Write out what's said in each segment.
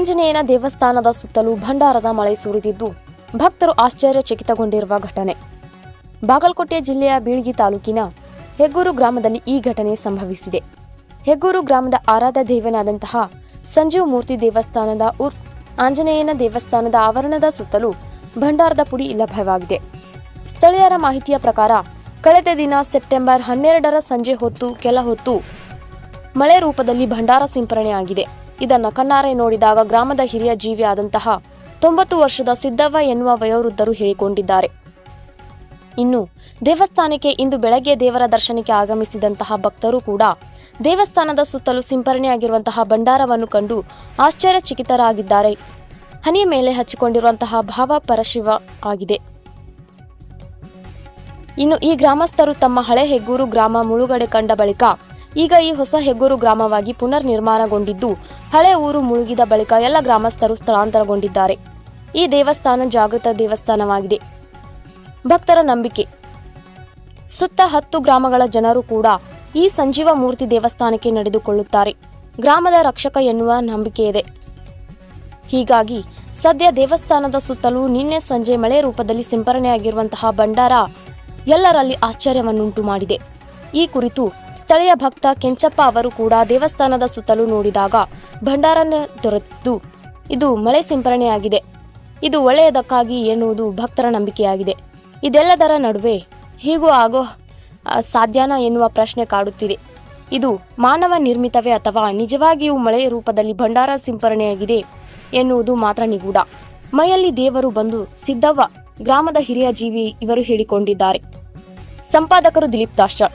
ಆಂಜನೇಯನ ದೇವಸ್ಥಾನದ ಸುತ್ತಲೂ ಭಂಡಾರದ ಮಳೆ ಸುರಿದಿದ್ದು, ಭಕ್ತರು ಆಶ್ಚರ್ಯಚಕಿತಗೊಂಡಿರುವ ಘಟನೆ. ಬಾಗಲಕೋಟೆ ಜಿಲ್ಲೆಯ ಬೀಳ್ಗಿ ತಾಲೂಕಿನ ಹೆಗ್ಗೂರು ಗ್ರಾಮದಲ್ಲಿ ಈ ಘಟನೆ ಸಂಭವಿಸಿದೆ. ಹೆಗ್ಗೂರು ಗ್ರಾಮದ ಆರಾಧ್ಯ ದೇವನಾದಂತಹ ಸಂಜೀವ್ ಮೂರ್ತಿ ದೇವಸ್ಥಾನದ ಉರ್ಫ್ ಆಂಜನೇಯನ ದೇವಸ್ಥಾನದ ಆವರಣದ ಸುತ್ತಲೂ ಭಂಡಾರದ ಪುಡಿ ಲಭ್ಯವಾಗಿದೆ. ಸ್ಥಳೀಯರ ಮಾಹಿತಿಯ ಪ್ರಕಾರ, ಕಳೆದ ದಿನ ಸೆಪ್ಟೆಂಬರ್ ಹನ್ನೆರಡರ ಸಂಜೆ ಹೊತ್ತು ಕೆಲ ಹೊತ್ತು ಮಳೆ ರೂಪದಲ್ಲಿ ಭಂಡಾರ ಸಿಂಪರಣೆಯಾಗಿದೆ. ಇದನ್ನ ಕಣ್ಣಾರೆ ನೋಡಿದಾಗ ಗ್ರಾಮದ ಹಿರಿಯ ಜೀವಿ ಆದಂತಹ ತೊಂಬತ್ತು ವರ್ಷದ ಸಿದ್ದವ್ವ ಎನ್ನುವ ವಯೋವೃದ್ಧರು ಹೇಳಿಕೊಂಡಿದ್ದಾರೆ. ಇನ್ನು ದೇವಸ್ಥಾನಕ್ಕೆ ಇಂದು ಬೆಳಗ್ಗೆ ದೇವರ ದರ್ಶನಕ್ಕೆ ಆಗಮಿಸಿದಂತಹ ಭಕ್ತರು ಕೂಡ ದೇವಸ್ಥಾನದ ಸುತ್ತಲೂ ಸಿಂಪರಣೆಯಾಗಿರುವಂತಹ ಭಂಡಾರವನ್ನು ಕಂಡು ಆಶ್ಚರ್ಯಚಕಿತರಾಗಿದ್ದಾರೆ. ಹನಿಯ ಮೇಲೆ ಹಚ್ಚಿಕೊಂಡಿರುವಂತಹ ಭಾವ ಪರಶಿವ ಆಗಿದೆ. ಇನ್ನು ಈ ಗ್ರಾಮಸ್ಥರು ತಮ್ಮ ಹಳೆ ಹೆಗ್ಗೂರು ಗ್ರಾಮ ಮುಳುಗಡೆ ಕಂಡ ಬಳಿಕ ಈಗ ಈ ಹೊಸ ಹೆಗ್ಗೂರು ಗ್ರಾಮವಾಗಿ ಪುನರ್ ನಿರ್ಮಾಣಗೊಂಡಿದ್ದು ಹಳೆ ಊರು ಮುಳುಗಿದ ಬಳಿಕ ಎಲ್ಲ ಗ್ರಾಮಸ್ಥರು ಸ್ಥಳಾಂತರಗೊಂಡಿದ್ದಾರೆ. ಈ ದೇವಸ್ಥಾನ ಜಾಗೃತ ದೇವಸ್ಥಾನವಾಗಿದೆ. ಭಕ್ತರ ನಂಬಿಕೆ. ಸುತ್ತ ಹತ್ತು ಗ್ರಾಮಗಳ ಜನರು ಕೂಡ ಈ ಸಂಜೀವ ಮೂರ್ತಿ ದೇವಸ್ಥಾನಕ್ಕೆ ನಡೆದುಕೊಳ್ಳುತ್ತಾರೆ. ಗ್ರಾಮದ ರಕ್ಷಕ ಎನ್ನುವ ನಂಬಿಕೆ ಇದೆ ಹೀಗಾಗಿ, ಸದ್ಯ ದೇವಸ್ಥಾನದ ಸುತ್ತಲೂ ನಿನ್ನೆ ಸಂಜೆ ಮಳೆ ರೂಪದಲ್ಲಿ ಸಿಂಪರಣೆಯಾಗಿರುವಂತಹ ಭಂಡಾರ ಎಲ್ಲರಲ್ಲಿ ಆಶ್ಚರ್ಯವನ್ನುಂಟು ಮಾಡಿದೆ ಈ ಕುರಿತು ಸ್ಥಳೀಯ ಭಕ್ತ ಕೆಂಚಪ್ಪ ಅವರು ಕೂಡ ದೇವಸ್ಥಾನದ ಸುತ್ತಲೂ ನೋಡಿದಾಗ ಭಂಡಾರನ ದೊರೆತಿದ್ದು ಇದು ಮಳೆ ಸಿಂಪರಣೆಯಾಗಿದೆ. ಇದು ಒಳ್ಳೆಯದಕ್ಕಾಗಿ ಎನ್ನುವುದು ಭಕ್ತರ ನಂಬಿಕೆಯಾಗಿದೆ. ಇದೆಲ್ಲದರ ನಡುವೆ ಹೀಗೂ ಆಗೋ ಸಾಧ್ಯನ ಎನ್ನುವ ಪ್ರಶ್ನೆ ಕಾಡುತ್ತಿದೆ. ಇದು ಮಾನವ ನಿರ್ಮಿತವೇ ಅಥವಾ ನಿಜವಾಗಿಯೂ ಮಳೆ ರೂಪದಲ್ಲಿ ಭಂಡಾರ ಸಿಂಪರಣೆಯಾಗಿದೆ ಎನ್ನುವುದು ಮಾತ್ರ ನಿಗೂಢ. ಮೈಯಲ್ಲಿ ದೇವರು ಬಂದು ಸಿದ್ದವ್ವ, ಗ್ರಾಮದ ಹಿರಿಯ ಜೀವಿ ಇವರು ಹೇಳಿಕೊಂಡಿದ್ದಾರೆ. ಸಂಪಾದಕರು ದಿಲೀಪ್ ದಾಸ್ಟರ್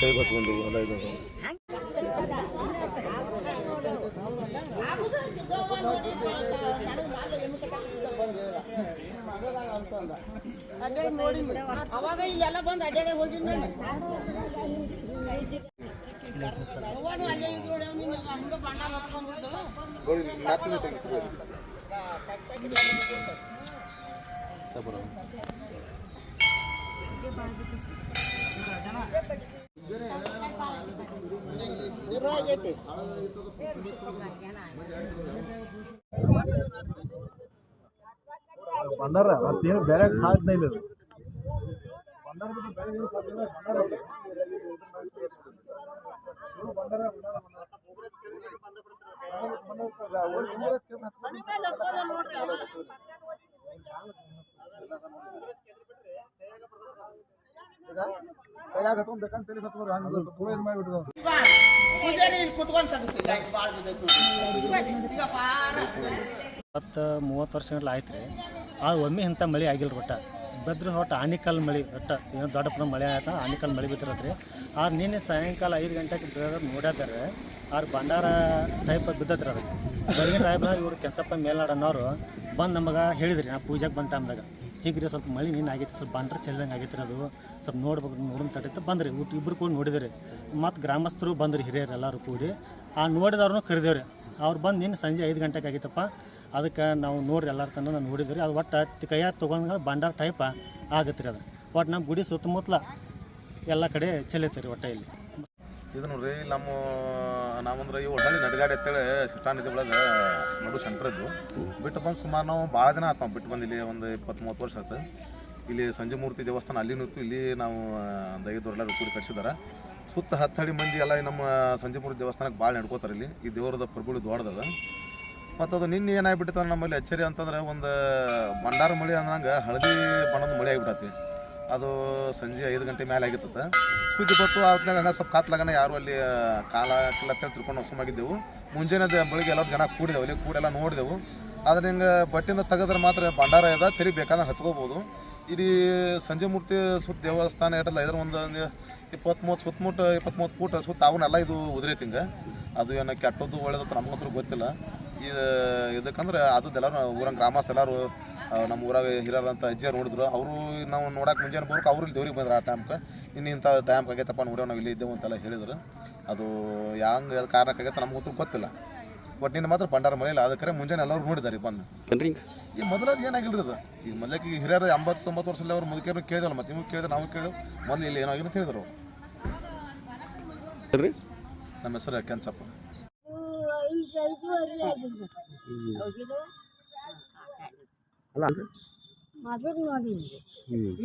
ಕೈ ಬಚ್ಕೊಂಡು ಎಲ್ಲ ಇದು. ಅವಾಗ ಇಲ್ಲೆಲ್ಲ ಬಂದು ಅಡ್ಡಾಡಿ ಹೋಗಿದ್ ನಾನು. ಅವ್ವನು ಅಲ್ಲೇ ಇದ್ದು ನೋಡಿ ಅವ್ನು ಹಂಗ ಬಣ್ಣ ಸಬರ. ಶುರು ಆಗೈತಿ ಭಂಡಾರ ಮತ್ತೇನು ಬೇರೆ ಸಾಧನೆ ಇಲ್ಲ ಇದು. ಭಂಡಾರ ಬಿಟ್ಟು ಬೇರೆ ಏನು ಸಾಧ್ಯ ಇಲ್ಲ, ಭಂಡಾರ ಇದೆ. ಇವ್ರು ಭಂಡಾರ, ಪಾರ ಹತ್ತು ಮೂವತ್ತು ವರ್ಷಗಳ ಆಯ್ತು ರೀ ಆ ಒಮ್ಮೆ ಇಂಥ ಮಳೆ ಆಗಿಲ್ಲ ಒಟ್ಟ ಬದ್ರ ಒಟ್ಟು ಆನಿಕಲ್ ಮಳೆ ಒಟ್ಟ ಏನು ದೊಡ್ಡ ಪ್ರಮಾಣ ಮಳೆ ಆಯ್ತು, ಆನಿಕಲ್ ಮಳೆ ಬಿದ್ದಿರತ್ತೆ ರೀ ಆರು ನಿನ್ನೆ ಸಾಯಂಕಾಲ ಐದು ಗಂಟೆಗೆ ನೋಡ್ಯಾತಾರೆ. ಆರು ಭಂಡಾರ ಟೈಪ್ ಬಿದ್ದತ್ರಿ ಅದಕ್ಕೆ ಬೆಳಗಿನ ಟೈಪ್ ಇವ್ರು ಕೆಂಚಪ್ಪ ಮೇಲ್ನಾಡನ್ನೋರು ಬಂದು ನಮಗೆ ಹೇಳಿದ್ರಿ, ನಾ ಪೂಜೆಗೆ ಬಂದ ಟೈಮ್ದಾಗ ಹೀಗ್ರಿ ಸ್ವಲ್ಪ ಮಳೆ ನೀನು ಆಗೈತೆ, ಸ್ವಲ್ಪ ಬಂಡ್ರೆ ಚೆಲ್ಲಂಗೆ ಆಗೈತೆ ಅದು. ಸ್ವಲ್ಪ ನೋಡ್ಬೇಕು, ನೋಡೋಣ ತಡೀತ ಬಂದ್ರಿ. ಊಟ ಇಬ್ಬರು ಕೂಡ ನೋಡಿದ್ರಿ ಮತ್ತು ಗ್ರಾಮಸ್ಥರು ಬಂದ್ರಿ ಹಿರಿಯರು ಎಲ್ಲರೂ ಕೂಡಿ. ಆ ನೋಡಿದವ್ರನ್ನೂ ಕರೆದೇವ್ರಿ. ಅವ್ರು ಬಂದು ನಿನ್ನ ಸಂಜೆ ಐದು ಗಂಟೆಗೆ ಆಗೈತಪ್ಪ ಅದಕ್ಕೆ ನಾವು ನೋಡ್ರಿ ಎಲ್ಲರ ತನಕ ನಾನು ನೋಡಿದ್ರಿ ಅದು ಒಟ್ಟು ಕೈಯಾಗ ತೊಗೊಂಡ್ರೆ ಬಂಡಾರ ಟೈಪ ಆಗತ್ತೆ ರೀ ಅದು. ಒಟ್ಟು ನಮ್ಮ ಗುಡಿ ಸುತ್ತಮುತ್ತಲ ಎಲ್ಲ ಕಡೆ ಚೆಲ್ಲೈತೆ ರೀ ಒಟ್ಟ ಇಲ್ಲಿ. ಇದು ನೋಡ್ರಿ, ನಮ್ಮ ನಾವಂದ್ರೆ ಈ ಹೊಳ್ಳಿ ನಡಗಾಡಿ ಅಂತೇಳಿ ಶಿಕ್ಷಣ ನಿಧಿ ಒಳಗೆ ನಡು ಸೆಂಟ್ರ್ ಇದ್ದು ಬಿಟ್ಟು ಬಂದು ಸುಮಾರು ನಾವು ಭಾಳ ದಿನ ನಾವು ಬಿಟ್ಟು ಬಂದು ಇಲ್ಲಿ ಒಂದು ಇಪ್ಪತ್ತು ಮೂವತ್ತು ವರ್ಷ ಆಯ್ತು ಇಲ್ಲಿ ಸಂಜೆ ಮೂರ್ತಿ ದೇವಸ್ಥಾನ ಅಲ್ಲಿ ನಿಂತು ಇಲ್ಲಿ ನಾವು, ಒಂದು ಐದು ಕೂಡಿ ಕಟ್ಸಿದಾರೆ. ಸುತ್ತ ಹತ್ತು ಹಡಿ ಮಂದಿ ಎಲ್ಲ ನಮ್ಮ ಸಂಜೆ ಮೂರ್ತಿ ದೇವಸ್ಥಾನಕ್ಕೆ ಭಾಳ ನಡ್ಕೋತಾರೆ ಇಲ್ಲಿ. ಈ ದೇವರದ ಪ್ರಭುಳಿ ದೊಡ್ಡದ ಮತ್ತು ಅದು ನಿನ್ನೆ ಏನಾಗ್ಬಿಟ್ಟಿತ್ತು ನಮ್ಮಲ್ಲಿ ಅಚ್ಚರಿ ಅಂತಂದ್ರೆ ಒಂದು ಭಂಡಾರ ಮಳೆ ಅನ್ನಂಗೆ ಹಳದಿ ಬಣ್ಣದ ಮಳೆ ಆಗಿಬಿಟ್ಟತಿ ಅದು ಸಂಜೆ ಐದು ಗಂಟೆ ಮೇಲೆ ಆಗಿರ್ತದೆ. ಸ್ವಿಚ್ ಬತ್ತು ಆದ್ಮೇಲೆ ಹಂಗೆ ಸ್ವಲ್ಪ ಕಾತ್ಲಾಗನ ಯಾರು ಅಲ್ಲಿ ಕಾಲ ಕಿಲ್ಲತ್ತ ತಿಳ್ಕೊಂಡು ಹೊಸಮಾಗಿದ್ದೆವು ಮುಂಜಾನೆ ಬೆಳಿಗ್ಗೆ ಎಲ್ಲರೂ ಜನ ಕೂಡಿದೆವು, ಅಲ್ಲಿ ಕೂಡೆಲ್ಲ ನೋಡಿದೆವು. ಆದ್ರೆ ಹಿಂಗೆ ಬಟ್ಟಿಂದ ತೆಗೆದ್ರೆ ಮಾತ್ರ ಭಂಡಾರ ಇದೆ ತೆರಿಗೆ ಬೇಕಾದ್ರೆ ಹಚ್ಕೋಬೋದು. ಇಲ್ಲಿ ಸಂಜೆ ಮೂರ್ತಿ ಸುತ್ತ ದೇವಸ್ಥಾನ ಇರಲ್ಲ ಇದ್ರ ಒಂದು ಒಂದು ಇಪ್ಪತ್ತ್ ಮೂವತ್ತು ಸುತ್ತಮುತ್ತ ಇಪ್ಪತ್ತ್ ಮೂವತ್ತು ಫೂಟ್ ಸುತ್ತ ಅವನ್ನೆಲ್ಲ ಇದು ಉದುರೈತಿ ಹಿಂಗೆ. ಅದು ಏನು ಕೆಟ್ಟದ್ದು ಒಳ್ಳೇದು ನಮ್ಗಂತೂ ಗೊತ್ತಿಲ್ಲ. ಇದು ಇದಕ್ಕಂದ್ರೆ ಅದೆಲ್ಲರೂ ಊರಂಗೆ ಗ್ರಾಮಸ್ಥ ಎಲ್ಲರೂ ನಮ್ಮ ಊರಾಗ ಹಿರಿಯರಂತ ಅಜ್ಜಿಯರು ನೋಡಿದ್ರು. ಅವರು ನಾವು ನೋಡಕ್ಕೆ ಮುಂಜಾನೆ ಬರೋಕೆ ಅವರು ಇಲ್ಲಿ ದೇವ್ರಿಗೆ ಬಂದ್ರು ಆ ಟೈಮ್ಗೆ ಇನ್ನು ಇಂಥ ಟೈಮ್ ಆಗೈತಪ್ಪ ನೋಡೋ ನಾವು ಇಲ್ಲಿ ಇದ್ದೇವೆ ಅಂತೆಲ್ಲ ಹೇಳಿದ್ರು. ಅದು ಹೆಂಗೆ ಅದು ಕಾರಣಕ್ಕಾಗೈತೆ ನಮ್ಗೆ ಉತ್ತರ ಗೊತ್ತಿಲ್ಲ. ಬಟ್ ನಿನ್ನ ಮಾತ್ರ ಭಂಡಾರ ಇಲ್ಲ ಅದಕ್ಕೆ ಮುಂಜಾನೆ ಎಲ್ಲರೂ ನೋಡಿದ್ದಾರೆ ಬಂದು. ಈಗ? ಮೊದಲದು ಏನಾಗಿಲ್ಲ ಅದು. ಈಗ ಮೊದಲಕ್ಕೆ ಈಗ ಹಿರಿಯರು ಎಂಬತ್ತೊಂಬತ್ತು ವರ್ಷದಲ್ಲಿ ಅವ್ರು ಮುದುಕಿಯರು ಕೇಳಿದಲ್ಲ ಮತ್ತೆ ನಿಮಗೆ ಕೇಳಿದ್ರೆ ನಾವು ಕೇಳು. ಮೊದಲು ಇಲ್ಲಿ ಏನಾಗಿಲ್ಲ ಅಂತ ಹೇಳಿದ್ರು ಅವ್ರು. ನಮ್ಮ ಹೆಸರು ಕೆಂಚಪ್ಪ ಮೊದಲು ನೋಡಿದ್ವಿ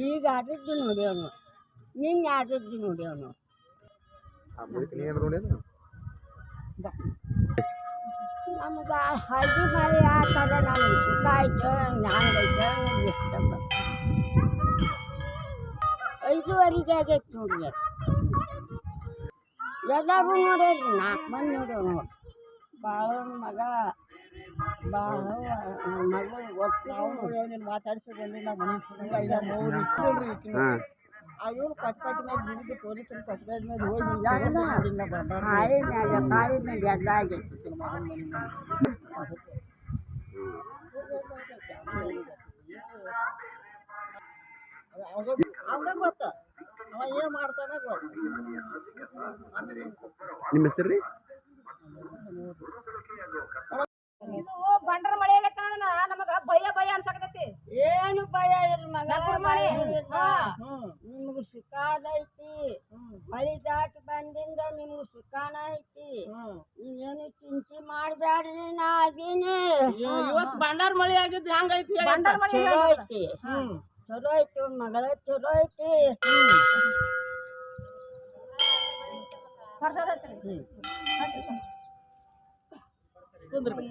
ಈಗ ಆದದ್ದು ನೋಡ್ಯಾವನು ನಿನ್ನೆ ಆದದ್ದು ನೋಡ್ಯಾವನು ನಮ್ಗೆ ಹಳ್ದಿ ಮಳೆ ಆ ಥರ ನಮ್ಗೆ ಸುಖ ಆಯ್ತು ಹಂಗೈತೆ ಇಷ್ಟ ಐದುವರೆಗೆ ಆಗೈತೆ ನೋಡಿ ಎಲ್ಲರೂ ನೋಡ್ಯಾರ್ರಿ ನಾಲ್ಕು ಮಂದಿ ನೋಡ್ಯಾವ ನೋಡಿ. ಬಾಳವನ ಮಗ. ಬಾಳ ಮಗಳು ಒಟ್ಟು ನಾವು ಮಾತಾಡ್ಸಿ ಬಂದಿಲ್ಲ ಮನೆ ಇಲ್ಲ ಮೂರು ಇಟ್ಕೊಳ್ರಿ ಅವ್ರು ಪಟ್ ಪಟ್ ಮೇಲೆ ಬಿಡಿದು ಪೊಲೀಸರು ಪಟ್ ಪಟ್ ಮೇಲೆ ಹೋಗಿ ಎಲ್ಲ ಇಲ್ಲ ಬಂದಾರ ಕಾಯಿ ಮ್ಯಾಗ ಕಾಯಿ ಮ್ಯಾಗ ಎಲ್ಲ ಆಗೈತಿ ಅವಾಗ ಗೊತ್ತ ಅವ ಏನ್ ಮಾಡ್ತಾನ ಗೊತ್ತ ನಿಮ್ಮ ಹೆಸರು ರೀ ಇದು ಬಂಡರ ಮಳೆ ಆಗೈತಂದ್ರ ನಮಗ ಭಯ ಭಯ ಅನ್ಸಕತೈತಿ ಏನು ಭಯ ಇಲ್ಲ ಮಗ ಮಳೆ. ಹಾ. ನಿಮ್ಗೆ ಸುಖಾದೈತಿ ಮಳಿ ದಾಟಿ ಬಂದಿಂದ ನಿಮ್ಗೆ ಸುಖಾನ ಐತಿ ಏನು ಚಿಂತೆ ಮಾಡ್ಬ್ಯಾಡ್ರಿ ನಾ ಅದೀನಿ ಇವತ್ತು ಬಂಡಾರ ಮಳಿ ಆಗಿದ್ದು ಹೆಂಗೈತಿ ಬಂಡಾರ ಮಳೆ ಐತಿ ಚಲೋ ಐತಿ ಮಗಳ ಚಲೋ ಐತಿ ಹೊರ್ಸದೈತ್ರಿ ಕುಂದ್ರಿ